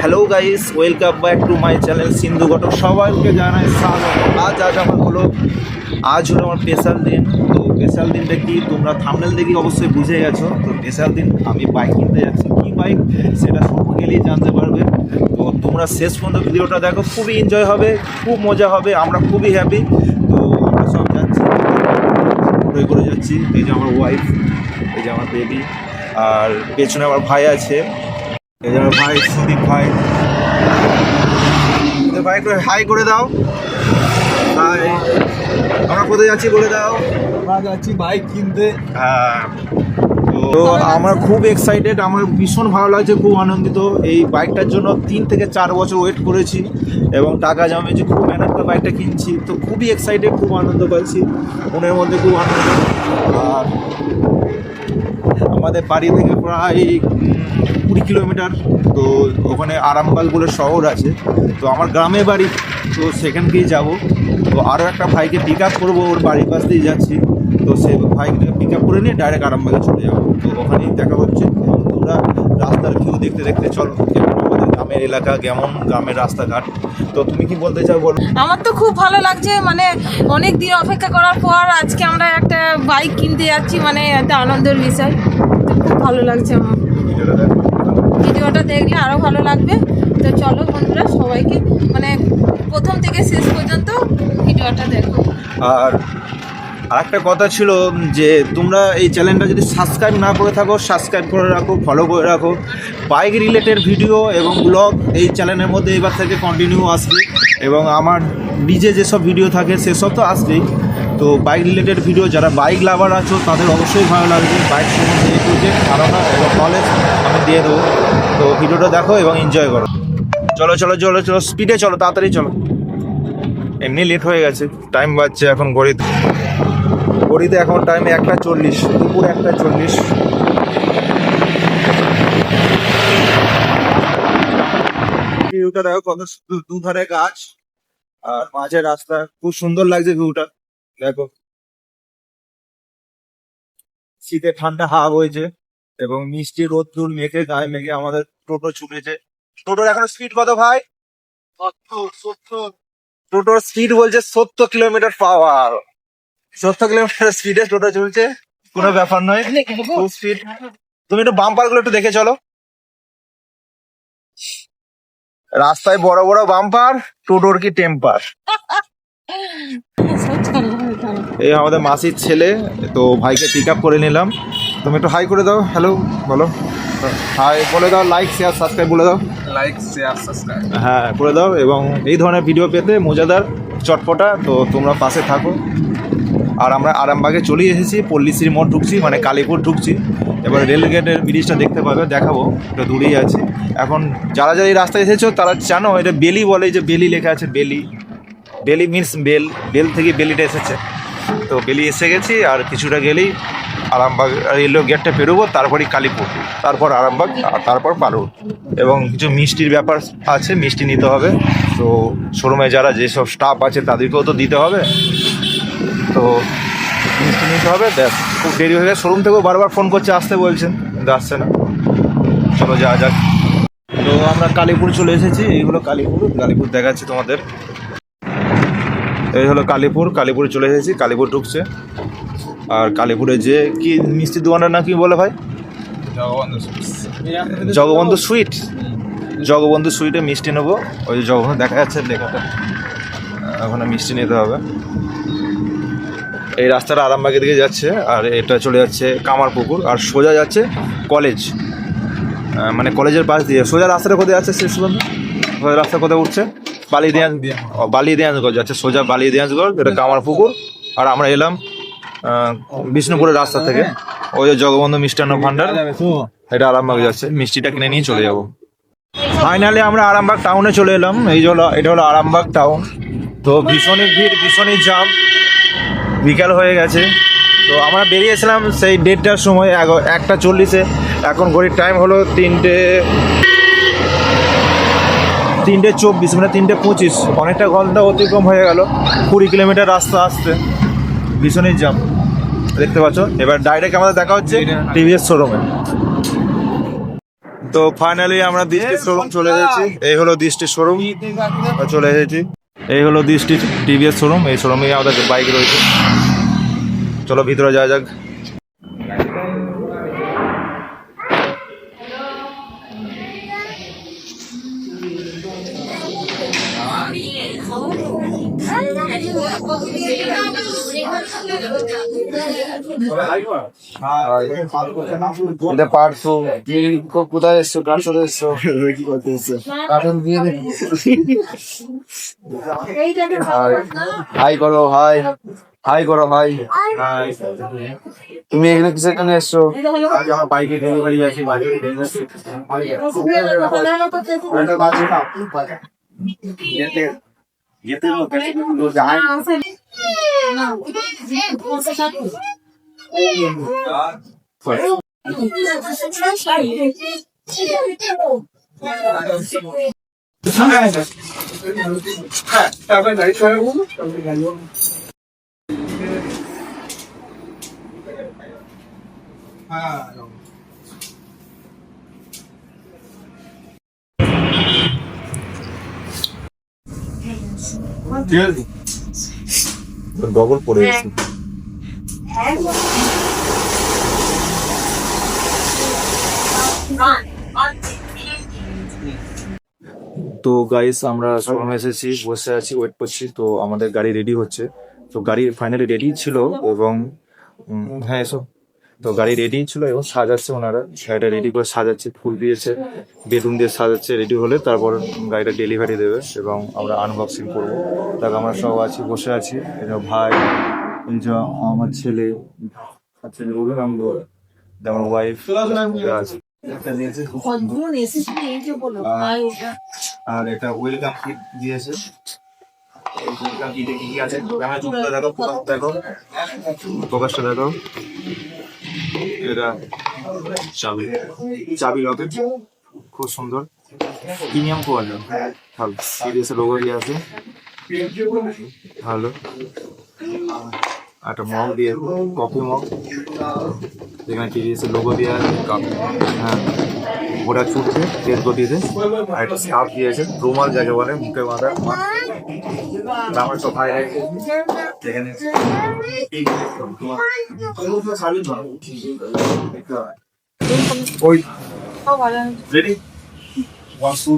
Hello guys welcome back to my channel Sindhu Ghatak সবাইকে জানাই স্বাগত। আজ আজ আমার হলো, আজ হলো আমার স্পেশাল দিন। তো স্পেশাল দিনটা কি? তোমরা থামনেল দেখি অবশ্যই বুঝে গেছো। তো স্পেশাল দিন, আমি বাইক কিনতে যাচ্ছি। কী বাইক সেটা সব গেলেই জানতে পারবে। তো তোমরা শেষ পর্যন্ত ভিডিওটা দেখো। খুবই এনজয় হবে, খুব মজা হবে। আমরা খুবই হ্যাপি তো আমরা সব যাচ্ছি টোটোয় করে যাচ্ছি। এই যে আমার ওয়াইফ এই যে আমার বেবি আর পেছনে আমার ভাই আছে। এই যে আমার ভাই সুদীপ ভাই। ভাই একটু হাই করে দাও। হাই আমরা কোথায় যাচ্ছি বলে দাও। আমরা যাচ্ছি বাইক কিনতে। হ্যাঁ। তো আমার খুব এক্সাইটেড আমার ভীষণ ভালো লাগছে খুব আনন্দিত। এই বাইকটার জন্য তিন থেকে চার বছর ওয়েট করেছি এবং টাকা জমেছি খুব মেহনত করে বাইকটা কিনছি। তো খুবই এক্সাইটেড খুব আনন্দ পাচ্ছি মনের মধ্যে খুব আনন্দ। আর আমাদের বাড়ি থেকে প্রায় কুড়ি কিলোমিটার তো ওখানে আরামবাগ বলে শহর আছে। তো আমার গ্রামে বাড়ি তো সেখানকেই যাব। তো আরও একটা ভাইকে পিক আপ করব ওর বাড়ির পাশ দিয়ে যাচ্ছি। তো সে ভাইকে পিক আপ করে নিয়ে ডাইরেক্ট আরামবাগে চলে যাব। তো ওখানেই দেখা হচ্ছে। এবং তোমরা রাস্তার ভিউ দেখতে দেখতে চলো। আমাদের গ্রামের এলাকা কেমন গ্রামের রাস্তাঘাট। তো তুমি কি বলতে চাও বলো? আমার তো খুব ভালো লাগছে। মানে অনেক দিন অপেক্ষা করার পর আজকে আমরা একটা বাইক কিনতে যাচ্ছি। মানে একটা আনন্দের বিষয়। তো খুব ভালো লাগছে আমার। ভিডিওটা দেখলে আরও ভালো লাগবে। তো চলো বন্ধুরা সবাইকে মানে প্রথম থেকে শেষ পর্যন্ত ভিডিওটা দেখো। আর আরেকটা কথা ছিল যে তোমরা এই চ্যানেলটা যদি সাবস্ক্রাইব না করে থাকো সাবস্ক্রাইব করে রাখো ফলো করে রাখো। বাইক রিলেটেড ভিডিও এবং ব্লগ এই চ্যানেলের মধ্যে এবার থেকে কন্টিনিউ আসবে। এবং আমার নিজে যেসব ভিডিও থাকে, সেসব তো আসবেই। তো বাইক রিলেটেড ভিডিও যারা বাইক লাভার আছো, তাদের অবশ্যই ভালো লাগবে। বাইক সম্বন্ধে একটু যে ধারণা এবং নলেজ আমি দিয়ে দেবো। তো ভিডিওটা দেখো এবং এনজয় করো। চলো চলো চলো চলো স্পিডে চলো, তাড়াতাড়ি চলো। এমনি লেট হয়ে গেছে টাইম বাজছে এখন ঘড়িতে ঘড়িতে এখন টাইম একটা চল্লিশ দুপুর একটা চল্লিশ। ভিউটা দেখো কত দুধারে গাছ আর মাঝে রাস্তা খুব সুন্দর লাগছে ভিউটা দেখো। শীতে ঠান্ডা হাওয়া বইছে এবং মিষ্টি রোদ্দুর মেঘে গায়ে মেঘে আমাদের টোটো ছুটেছে। টোটোর এখন স্পিড কত ভাই? টোটোর স্পিড বলছে সত্তর কিলোমিটার পাওয়ার সত্তর কিলোমিটার স্পিডে টোটো চলছে কোনো ব্যাপার নয়। স্পিড তুমি একটু বাম্পারগুলো একটু দেখে চলো। রাস্তায় বড় বড় বাম্পার টোটোর কি টেম্পার এই আমাদের মাসির ছেলে তো ভাইকে পিক আপ করে নিলাম। তুমি একটু হাই করে দাও হ্যালো বলো। হাই বলে দাও লাইক শেয়ার সাবস্ক্রাইব বলে দাও। লাইক শেয়ার সাবস্ক্রাইব হ্যাঁ করে দাও। এবং এই ধরনের ভিডিও পেতে মজাদার চটপটা তো তোমরা পাশে থাকো। আর আমরা আরামবাগে চলে এসেছি, পল্লীশ্রী মোড় ঢুকছি মানে কালীপুর ঢুকছি। এবার রেলগেটের ব্রিজটা দেখতে পাবে, দেখাবো এটা দূরেই আছে। এখন যারা যারা এই রাস্তায় এসেছ, তারা জানো, এটা বেলি বলে যে বেলি লেখা আছে, বেলি। বেলি মিন্স বেল বেল থেকে বেলিটা এসেছে। তো বেলি এসে গেছি, আর কিছুটা গেলেই আরামবাগ রেলওয়ে গেটটা পেরোবো, তারপরই কালীপুর। তারপর আরামবাগ, আর তারপর পারুর এবং কিছু মিষ্টির ব্যাপার আছে, মিষ্টি নিতে হবে। তো শোরুমে যারা যেসব স্টাফ আছে, তাদেরকেও তো দিতে হবে। তো মিষ্টি নিতে হবে দেখ খুব দেরি হয়ে গেছে। শোরুম থেকেও বারবার ফোন করছে আসতে বলছেন কিন্তু আসছে না। চলো যা যাক। তো আমরা কালীপুর চলে এসেছি এই হলো কালীপুর কালীপুর দেখাচ্ছি তোমাদের। এই হলো কালীপুর কালীপুর চলে এসেছি কালীপুর ঢুকছে। আর কালীপুরে যে কি মিষ্টি দোকানের নাম কি বলে ভাই? জগবন্ধু সুইট? জগবন্ধু সুইটে মিষ্টি নেব। ওই যে জগবন্ধু দেখা যাচ্ছে লেখাটা ওখানে মিষ্টি নিতে হবে। এই রাস্তাটা আরামবাগের দিকে যাচ্ছে, আর এটা চলে যাচ্ছে কামারপুকুর, আর সোজা যাচ্ছে কলেজ মানে কলেজের পাশ দিয়ে। সোজা রাস্তাটা কোথায় যাচ্ছে শেষ পর্যন্ত সোজা রাস্তা কোথায় উঠছে? বালি দিয়ান বালি দিয়াঞ্জগঞ্জ যাচ্ছে, সোজা বালি দিয়াঞ্জগঞ্জ এটা কামারপুকুর। আর আমরা এলাম বিষ্ণুপুরের রাস্তা থেকে। ওই যে জগবন্ধু মিষ্টান্ন ভান্ডার, এটা আরামবাগ যাচ্ছে। মিষ্টিটা কিনে নিয়ে চলে যাব। ফাইনালি আমরা আরামবাগ টাউনে চলে এলাম। এই হলো এটা হলো আরামবাগ টাউন তো ভীষণই ভিড়, ভীষণই জাম বিকাল হয়ে গেছে। তো আমরা বেরিয়েছিলাম সেই দেড়টার সময় একটা চল্লিশে। এখন ঘড়ির টাইম হলো তিনটে তিনটে চব্বিশ মানে তিনটে পঁচিশ। অনেকটা ঘণ্টা অতিক্রম হয়ে গেল। কুড়ি কিলোমিটার রাস্তা আসতে ভীষণই জাম দেখতে পাচ্ছ? এবার ডাইরেক্ট আমাদের দেখা হচ্ছে টিভিএস শোরুমে তো ফাইনালি আমরা দৃষ্টির শোরুম চলে এসেছি। এই হলো দৃষ্টির শোরুম চলে এসেছি। এই হলো দৃষ্টি টিভিএস শোরুম এই শোরুমে আমাদের বাইক রয়েছে। চলো ভিতরে যাওয়া যাক। কোথায় এসছো? কার এসছো? কার্টুন দিয়ে হাই করো হাই করো তুমি এখানে কিসের জন্য এসছো? বাইকে ডেলিভারি আছে 啊！是。啊，我们已经公司消毒。嗯，对。嗯，这是超市的日历记录。哎，来，来，来，来，来一圈。啊！ডবল পড়ে গেছে। তো গাইস আমরা শোরুমে এসেছি বসে আছি ওয়েট করছি তো আমাদের গাড়ি রেডি হচ্ছে। তো গাড়ি ফাইনালি রেডি ছিল এবং হ্যাঁ এসো। তো গাড়ি রেডি ছিল এবং সাজাচ্ছে ওনারা। গাড়িটা রেডি করে সাজাচ্ছে ফুল দিয়েছে বেলুন দিয়ে সাজাচ্ছে রেডি হলে তারপর গাড়িটা ডেলিভারি দেবে এবং আমরা আনবক্সিং করব। তাকে আমরা সব আছি বসে আছি। এই যে ভাই এই যে আমার ছেলে আচ্ছা আমি আমার ওয়াইফ আছে। আর এটা ওয়েলকাম কিট দিয়েছে। ওয়েলকাম কিটে কি কি আছে? দেখো দেখো। প্রকাশটা দেখো। এটা চাবি। চাবি লকেট খুব সুন্দর। Premium quality. ভালো। সিরিয়াস লোগো দিয়ে আছে। ভালো। একটা মগ দিয়ে কফি মগ। যেখানে টিভিএস লোগো দেওয়া আছে। কাপ হ্যাঁ। ওটা ছুটছে তেল গতিতে আর একটা সাপ দিয়েছে রুমাল যাকে বলে মুখে বাঁধা। আমার যেখানে ওই রেডি ওয়ান টু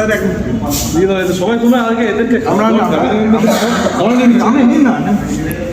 দিস সবাই তোমরা আগে এদেরকে আমরা भैया